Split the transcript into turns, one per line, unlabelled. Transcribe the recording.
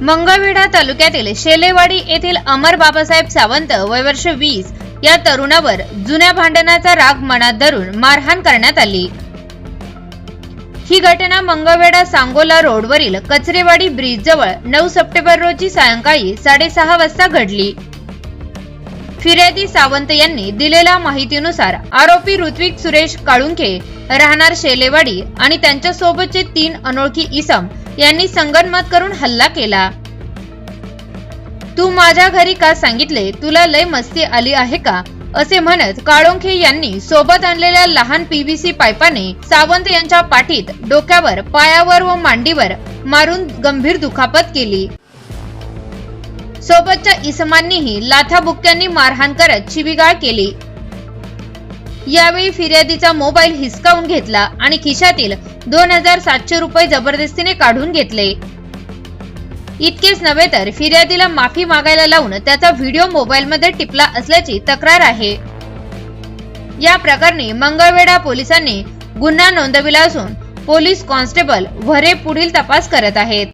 मंगळवेढा तालुक्यातील शेलेवाडी येथील अमर बाबासाहेब सावंत वय वर्ष वीस या तरुणावर जुन्या भांडणाचा राग मनात धरून मारहाण करण्यात आली. ही घटना मंगळवेढा सांगोला रोडवरील कचरेवाडी ब्रिज जवळ नऊ सप्टेंबर रोजी सायंकाळी साडेसहा वाजता घडली. फिर्यादी सावंत यांनी दिलेल्या माहितीनुसार आरोपी ऋत्विक सुरेश काळुंखे राहणार शेलेवाडी आणि त्यांच्यासोबतचे तीन अनोळखी इसम यांनी संगनमत करून हल्ला केला. तू माझ्या घरी का सांगितले? तुला लय मस्ती आली आहे का? असे म्हणत काळोंखे यांनी सोबत आणलेल्या लहान पीव्हीसी पाईपाने सावंत यांच्या पाठीत डोक्यावर पायावर व मांडीवर मारून गंभीर दुखापत केली. सोबतच्या इसमांनीही लाथाबुक्क्यांनी मारहाण करत शिवीगाळ केली. यावेळी फिर्यादीचा मोबाईल हिसकावून घेतला आणि खिशातील दोन हजार सातशे रुपये जबरदस्तीने काढून घेतले. इतकेच नव्हे तर फिर्यादीला माफी मागायला लावून त्याचा व्हिडिओ मोबाईलमध्ये टिपला असल्याची तक्रार आहे. या प्रकरणी मंगळवेढा पोलिसांनी गुन्हा नोंदविला असून पोलीस कॉन्स्टेबल वरे पुढील तपास करत आहेत.